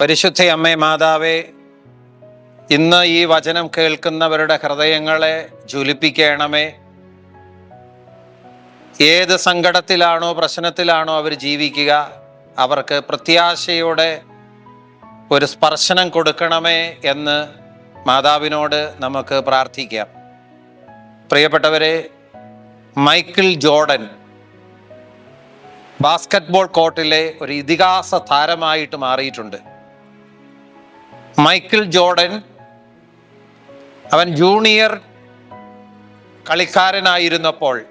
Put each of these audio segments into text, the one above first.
പരിശുദ്ധ അമ്മേ മാതാവേ ഇന്ന് ഈ വചനം കേൾക്കുന്നവരുടെ ഹൃദയങ്ങളെ ജ്വലിപ്പിക്കണമേ. ഏത് സങ്കടത്തിലാണോ പ്രശ്നത്തിലാണോ അവർ ജീവിക്കുക അവർക്ക് പ്രത്യാശയോടെ ഒരു സ്പർശനം കൊടുക്കണമേ എന്ന് മാതാവിനോട് നമുക്ക് പ്രാർത്ഥിക്കാം. പ്രിയപ്പെട്ടവരെ മൈക്കിൾ ജോർഡൻ ബാസ്കറ്റ്ബോൾ കോർട്ടിലെ ഒരു ഇതിഹാസ താരമായിട്ട് മാറിയിട്ടുണ്ട്. മൈക്കിൾ ജോർഡൻ അവൻ ജൂനിയർ കളിക്കാരനായിരുന്നപ്പോൾ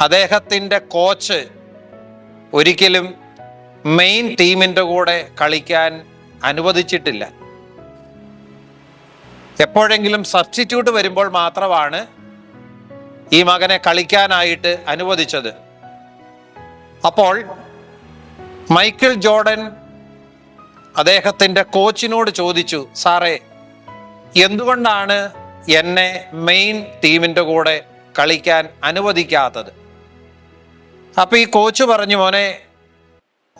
അദ്ദേഹത്തിന്റെ കോച്ച് ഒരിക്കലും മെയിൻ ടീമിന്റെ കൂടെ കളിക്കാൻ അനുവദിച്ചിട്ടില്ല. എപ്പോഴെങ്കിലും സബ്സ്റ്റിറ്റ്യൂട്ട് വരുമ്പോൾ മാത്രമാണ് ഈ മകനെ കളിക്കാനായിട്ട് അനുവദിച്ചത്. അപ്പോൾ മൈക്കിൾ ജോർഡൻ അദ്ദേഹത്തിന്റെ കോച്ചിനോട് ചോദിച്ചു സാറേ എന്തുകൊണ്ടാണ് എന്നെ മെയിൻ ടീമിന്റെ കൂടെ കളിക്കാൻ അനുവദിക്കാത്തത്? അപ്പോൾ ഈ കോച്ച് പറഞ്ഞു മോനെ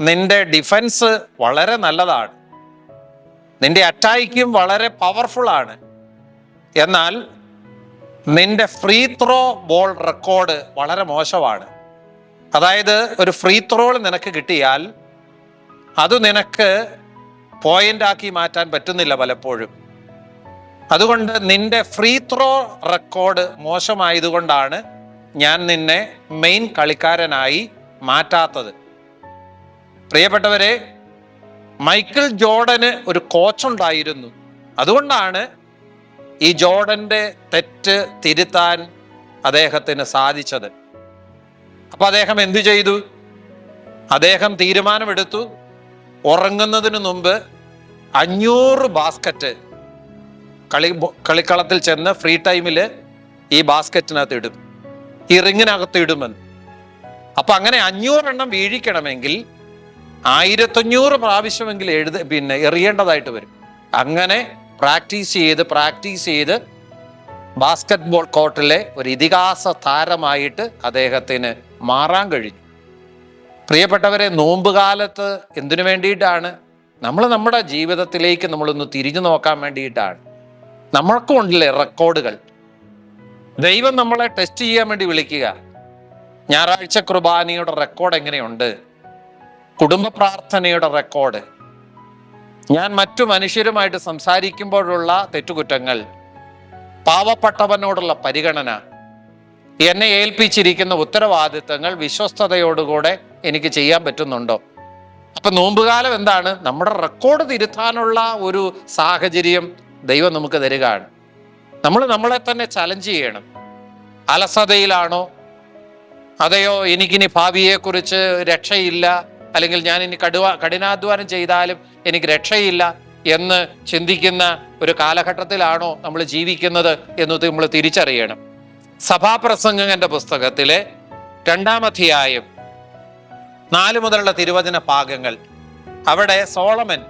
നിന്റെ ഡിഫൻസ് വളരെ നല്ലതാണ്. നിന്റെ അറ്റാക്കും വളരെ പവർഫുൾ ആണ് എന്നാൽ നിന്റെ ഫ്രീ ത്രോ ബോൾ റെക്കോർഡ് വളരെ മോശമാണ്. അതായത് ഒരു ഫ്രീ ത്രോൾ നിനക്ക് കിട്ടിയാൽ അത് നിനക്ക് പോയിന്റ് ആക്കി മാറ്റാൻ പറ്റുന്നില്ല പലപ്പോഴും. അതുകൊണ്ട് നിന്റെ ഫ്രീ ത്രോ റെക്കോർഡ് മോശമായതുകൊണ്ടാണ് ഞാൻ നിന്നെ മെയിൻ കളിക്കാരനായി മാറ്റാത്തത്. പ്രിയപ്പെട്ടവരെ മൈക്കിൾ ജോർഡന് ഒരു കോച്ചുണ്ടായിരുന്നു അതുകൊണ്ടാണ് ഈ ജോർഡന്റെ തെറ്റ് തിരുത്താൻ അദ്ദേഹത്തിന് സാധിച്ചത്. അപ്പൊ അദ്ദേഹം എന്തു ചെയ്തു? അദ്ദേഹം തീരുമാനമെടുത്തു. ഉറങ്ങുന്നതിന് മുമ്പ് അഞ്ഞൂറ് ബാസ്ക്കറ്റ് കളി കളിക്കളത്തിൽ ചെന്ന് ഫ്രീ ടൈമിൽ ഈ ബാസ്ക്കറ്റിനകത്ത് ഇടും. ഈ റിങ്ങിനകത്ത് ഇടുമെന്ന്. അപ്പം അങ്ങനെ അഞ്ഞൂറെണ്ണം വീഴിക്കണമെങ്കിൽ ആയിരത്തഞ്ഞൂറ് പ്രാവശ്യമെങ്കിൽ എഴുത പിന്നെ എറിയേണ്ടതായിട്ട് വരും. അങ്ങനെ പ്രാക്ടീസ് ചെയ്ത് പ്രാക്ടീസ് ചെയ്ത് ബാസ്ക്കറ്റ് ബോൾ കോർട്ടിലെ ഒരു ഇതിഹാസ താരമായിട്ട് അദ്ദേഹത്തിന് മാറാൻ കഴിഞ്ഞു പ്രിയപ്പെട്ടവരെ നോമ്പുകാലത്ത് എന്തിനു വേണ്ടിയിട്ടാണ്? നമ്മൾ നമ്മുടെ ജീവിതത്തിലേക്ക് നമ്മളൊന്ന് തിരിഞ്ഞു നോക്കാൻ വേണ്ടിയിട്ടാണ്. നമ്മൾക്കും ഉണ്ടല്ലേ റെക്കോർഡുകൾ. ദൈവം നമ്മളെ ടെസ്റ്റ് ചെയ്യാൻ വേണ്ടി വിളിക്കുക. ഞായറാഴ്ച കുർബാനയുടെ റെക്കോർഡ് എങ്ങനെയുണ്ട്? കുടുംബ പ്രാർത്ഥനയുടെ റെക്കോർഡ്. ഞാൻ മറ്റു മനുഷ്യരുമായിട്ട് സംസാരിക്കുമ്പോഴുള്ള തെറ്റുകുറ്റങ്ങൾ. പാവപ്പെട്ടവനോടുള്ള പരിഗണന. എന്നെ ഏൽപ്പിച്ചിരിക്കുന്ന ഉത്തരവാദിത്തങ്ങൾ വിശ്വസ്തയോടുകൂടെ എനിക്ക് ചെയ്യാൻ പറ്റുന്നുണ്ടോ? അപ്പൊ നോമ്പുകാലം എന്താണ്? നമ്മുടെ റെക്കോർഡ് തിരുത്താനുള്ള ഒരു സാഹചര്യം ദൈവം നമുക്ക് തരികയാണ്. നമ്മൾ നമ്മളെ തന്നെ ചലഞ്ച് ചെയ്യണം. അലസതയിലാണോ? അതെയോ എനിക്കിനി ഭാവിയെക്കുറിച്ച് രക്ഷയില്ല? അല്ലെങ്കിൽ ഞാൻ ഇനി കടുവ കഠിനാധ്വാനം ചെയ്താലും എനിക്ക് രക്ഷയില്ല എന്ന് ചിന്തിക്കുന്ന ഒരു കാലഘട്ടത്തിലാണോ നമ്മൾ ജീവിക്കുന്നത് എന്ന് നമ്മൾ തിരിച്ചറിയണം. സഭാപ്രസംഗന്റെ പുസ്തകത്തിലെ രണ്ടാം അധ്യായം നാല് മുതലുള്ള തിരുവചന ഭാഗങ്ങൾ അവിടെ സോളമൻ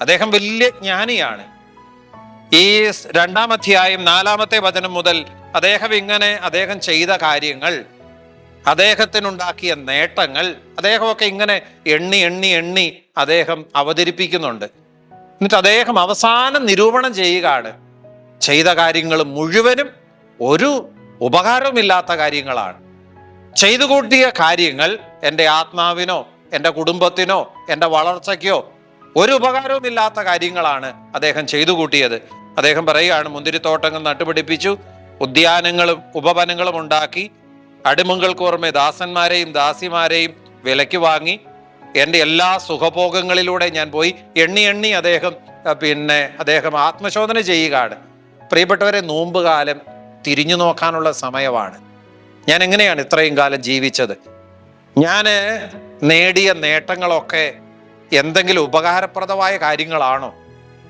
അദ്ദേഹം വലിയ ജ്ഞാനിയാണ്. ഈ രണ്ടാം അധ്യായം നാലാമത്തെ വചനം മുതൽ അദ്ദേഹം ഇങ്ങനെ അദ്ദേഹം ചെയ്ത കാര്യങ്ങൾ അദ്ദേഹത്തിനുണ്ടാക്കിയ നേട്ടങ്ങൾ അദ്ദേഹമൊക്കെ ഇങ്ങനെ എണ്ണി എണ്ണി എണ്ണി അദ്ദേഹം അവതരിപ്പിക്കുന്നുണ്ട്. എന്നിട്ട് അദ്ദേഹം അവസാനം നിരൂപണം ചെയ്യുകയാണ്. ചെയ്ത കാര്യങ്ങൾ മുഴുവനും ഒരു ഉപകാരവുമില്ലാത്ത കാര്യങ്ങളാണ്. ചെയ്തു കൂട്ടിയ കാര്യങ്ങൾ എന്റെ ആത്മാവിനോ എന്റെ കുടുംബത്തിനോ എന്റെ വളർച്ചയ്ക്കോ ഒരു ഉപകാരവുമില്ലാത്ത കാര്യങ്ങളാണ് അദ്ദേഹം ചെയ്തു കൂട്ടിയത് അദ്ദേഹം പറയുകയാണ് മുന്തിരിത്തോട്ടങ്ങൾ നട്ടുപിടിപ്പിച്ചു ഉദ്യാനങ്ങളും ഉപവനങ്ങളും ഉണ്ടാക്കി അടിമങ്ങൾക്ക് പുറമെ ദാസന്മാരെയും ദാസിമാരെയും വിലയ്ക്ക് വാങ്ങി എന്റെ എല്ലാ സുഖഭോഗങ്ങളിലൂടെ ഞാൻ പോയി എണ്ണി എണ്ണി അദ്ദേഹം പിന്നെ അദ്ദേഹം ആത്മശോധന ചെയ്യുകയാണ്. പ്രിയപ്പെട്ടവരെ നോമ്പുകാലം തിരിഞ്ഞു നോക്കാനുള്ള സമയമാണ്. ഞാൻ എങ്ങനെയാണ് ഇത്രയും കാലം ജീവിച്ചത്? ഞാൻ നേടിയ നേട്ടങ്ങളൊക്കെ എന്തെങ്കിലും ഉപകാരപ്രദമായ കാര്യങ്ങളാണോ?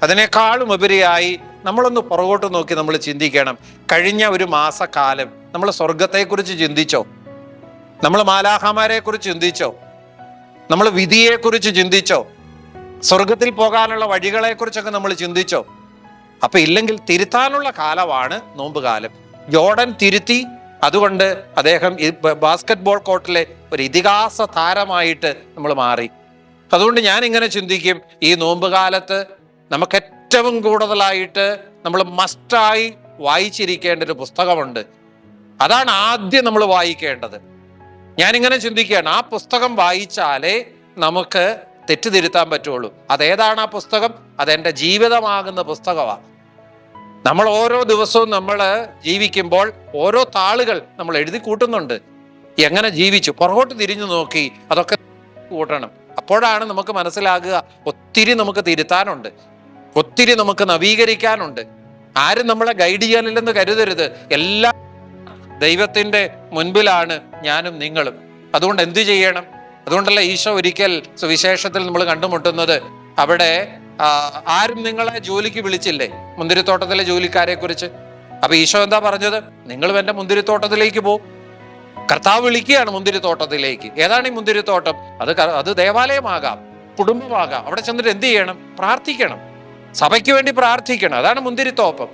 അതിനേക്കാളും ഉപരിയായി നമ്മളൊന്ന് പുറകോട്ട് നോക്കി നമ്മൾ ചിന്തിക്കണം. കഴിഞ്ഞ ഒരു മാസക്കാലം നമ്മൾ സ്വർഗത്തെക്കുറിച്ച് ചിന്തിച്ചോ? നമ്മൾ മാലാഹമാരെ കുറിച്ച് ചിന്തിച്ചോ? നമ്മൾ വിധിയെക്കുറിച്ച് ചിന്തിച്ചോ? സ്വർഗത്തിൽ പോകാനുള്ള വഴികളെക്കുറിച്ചൊക്കെ നമ്മൾ ചിന്തിച്ചോ? അപ്പൊ ഇല്ലെങ്കിൽ തിരുത്താനുള്ള കാലമാണ് നോമ്പുകാലം. ജോർഡൻ തിരുത്തി അതുകൊണ്ട് അദ്ദേഹം ഈ ബാസ്കറ്റ് ബോൾ കോർട്ടിലെ ഒരു ഇതിഹാസ താരമായിട്ട് നമ്മൾ മാറി. അതുകൊണ്ട് ഞാൻ ഇങ്ങനെ ചിന്തിക്കും ഈ നോമ്പ് കാലത്ത് നമുക്ക് ഏറ്റവും കൂടുതലായിട്ട് നമ്മൾ മസ്റ്റായി വായിച്ചിരിക്കേണ്ട ഒരു പുസ്തകമുണ്ട്. അതാണ് ആദ്യം നമ്മൾ വായിക്കേണ്ടത്. ഞാനിങ്ങനെ ചിന്തിക്കുകയാണ് ആ പുസ്തകം വായിച്ചാലേ നമുക്ക് തെറ്റിതിരുത്താൻ പറ്റുള്ളൂ. അതേതാണ് ആ പുസ്തകം? അതെന്റെ ജീവിതമാകുന്ന പുസ്തകമാണ് നമ്മൾ ഓരോ ദിവസവും നമ്മൾ ജീവിക്കുമ്പോൾ ഓരോ താളുകൾ നമ്മൾ എഴുതി കൂട്ടുന്നുണ്ട്. എങ്ങനെ ജീവിച്ചു? പുറകോട്ട് തിരിഞ്ഞു നോക്കി അതൊക്കെ കൂട്ടണം. അപ്പോഴാണ് നമുക്ക് മനസ്സിലാകുക ഒത്തിരി നമുക്ക് തിരുത്താനുണ്ട്. ഒത്തിരി നമുക്ക് നവീകരിക്കാനുണ്ട്. ആരും നമ്മളെ ഗൈഡ് ചെയ്യാനില്ലെന്ന് കരുതരുത്. എല്ലാ ദൈവത്തിന്റെ മുൻപിലാണ് ഞാനും നിങ്ങളും. അതുകൊണ്ട് എന്തു ചെയ്യണം? അതുകൊണ്ടല്ല ഈശോ ഒരിക്കൽ സുവിശേഷത്തിൽ നമ്മൾ കണ്ടുമുട്ടുന്നത്. അവിടെ ആരും നിങ്ങളെ ജോലിക്ക് വിളിച്ചില്ലേ? മുന്തിരിത്തോട്ടത്തിലെ ജോലിക്കാരെ കുറിച്ച് അപ്പൊ ഈശോ എന്താ പറഞ്ഞത്? നിങ്ങളും എന്റെ മുന്തിരിത്തോട്ടത്തിലേക്ക് പോകും കർത്താവ് വിളിക്കുകയാണ് മുന്തിരിത്തോട്ടത്തിലേക്ക്. ഏതാണ് ഈ മുന്തിരിത്തോട്ടം? അത് അത് ദേവാലയമാകാം കുടുംബമാകാം. അവിടെ ചെന്നിട്ട് എന്ത് ചെയ്യണം? പ്രാർത്ഥിക്കണം. സഭയ്ക്ക് വേണ്ടി പ്രാർത്ഥിക്കണം. അതാണ് മുന്തിരിത്തോപ്പം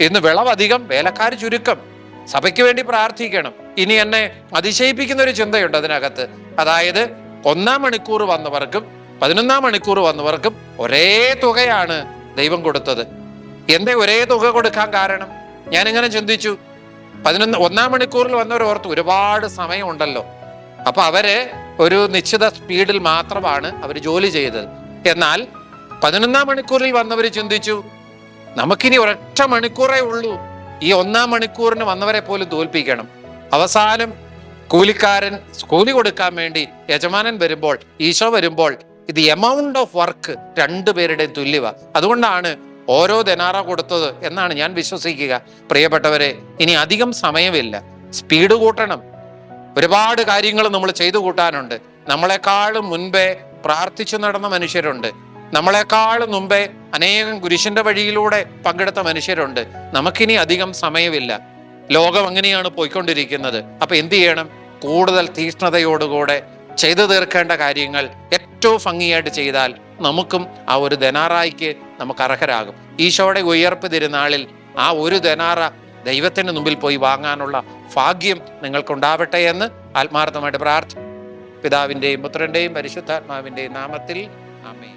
ഇന്ന് വിളവധികം വേലക്കാർ ചുരുക്കം. സഭയ്ക്ക് വേണ്ടി പ്രാർത്ഥിക്കണം. ഇനി എന്നെ അതിശയിപ്പിക്കുന്ന ഒരു ചിന്തയുണ്ട് അതിനകത്ത്. അതായത് ഒന്നാം മണിക്കൂർ വന്നവർക്കും പതിനൊന്നാം മണിക്കൂർ വന്നവർക്കും ഒരേ തുകയാണ് ദൈവം കൊടുത്തത്. എന്തേ ഒരേ തുക കൊടുക്കാൻ കാരണം? ഞാനിങ്ങനെ ചിന്തിച്ചു. പതിനൊന്ന് ഒന്നാം മണിക്കൂറിൽ വന്നവർ ഓർത്ത് ഒരുപാട് സമയമുണ്ടല്ലോ. അപ്പൊ അവർ ഒരു നിശ്ചിത സ്പീഡിൽ മാത്രമാണ് അവർ ജോലി ചെയ്തത്. എന്നാൽ പതിനൊന്നാം മണിക്കൂറിൽ വന്നവർ ചിന്തിച്ചു നമുക്കിനി ഒരൊറ്റ മണിക്കൂറേ ഉള്ളൂ. ഈ ഒന്നാം മണിക്കൂറിന് വന്നവരെ പോലും തോൽപ്പിക്കണം. അവസാനം കൂലിക്കാരൻ കൂലി കൊടുക്കാൻ വേണ്ടി യജമാനൻ വരുമ്പോൾ ഈശോ വരുമ്പോൾ ഇത് എമൗണ്ട് ഓഫ് വർക്ക് രണ്ടുപേരുടെയും തുല്യവ. അതുകൊണ്ടാണ് ഓരോ ദനാറ കൊടുത്തത് എന്നാണ് ഞാൻ വിശ്വസിക്കുക. പ്രിയപ്പെട്ടവരെ ഇനി അധികം സമയമില്ല. സ്പീഡ് കൂട്ടണം. ഒരുപാട് കാര്യങ്ങൾ നമ്മൾ ചെയ്തു കൂട്ടാനുണ്ട്. നമ്മളെക്കാളും മുൻപേ പ്രാർത്ഥിച്ചു നടന്ന മനുഷ്യരുണ്ട്. നമ്മളെക്കാളും മുമ്പേ അനേകം കുരിശിന്റെ വഴിയിലൂടെ പങ്കെടുത്ത മനുഷ്യരുണ്ട്. നമുക്കിനി അധികം സമയമില്ല. ലോകം അങ്ങനെയാണ് പോയിക്കൊണ്ടിരിക്കുന്നത്. അപ്പൊ എന്ത് ചെയ്യണം? കൂടുതൽ തീഷ്ണതയോടുകൂടെ ചെയ്തു തീർക്കേണ്ട കാര്യങ്ങൾ ഏറ്റവും ഭംഗിയായിട്ട് ചെയ്താൽ നമുക്കും ആ ഒരു ധനാറായിക്ക് നമുക്ക് അർഹരാകും. ഈശോയുടെ ഉയർപ്പ് തിരുനാളിൽ ആ ഒരു ധനാറ ദൈവത്തിന് മുമ്പിൽ പോയി വാങ്ങാനുള്ള ഭാഗ്യം നിങ്ങൾക്കുണ്ടാവട്ടെ എന്ന് ആത്മാർത്ഥമായിട്ട് പ്രാർത്ഥന പിതാവിന്റെയും പുത്രന്റെയും പരിശുദ്ധാത്മാവിന്റെയും നാമത്തിൽ ആമേൻ.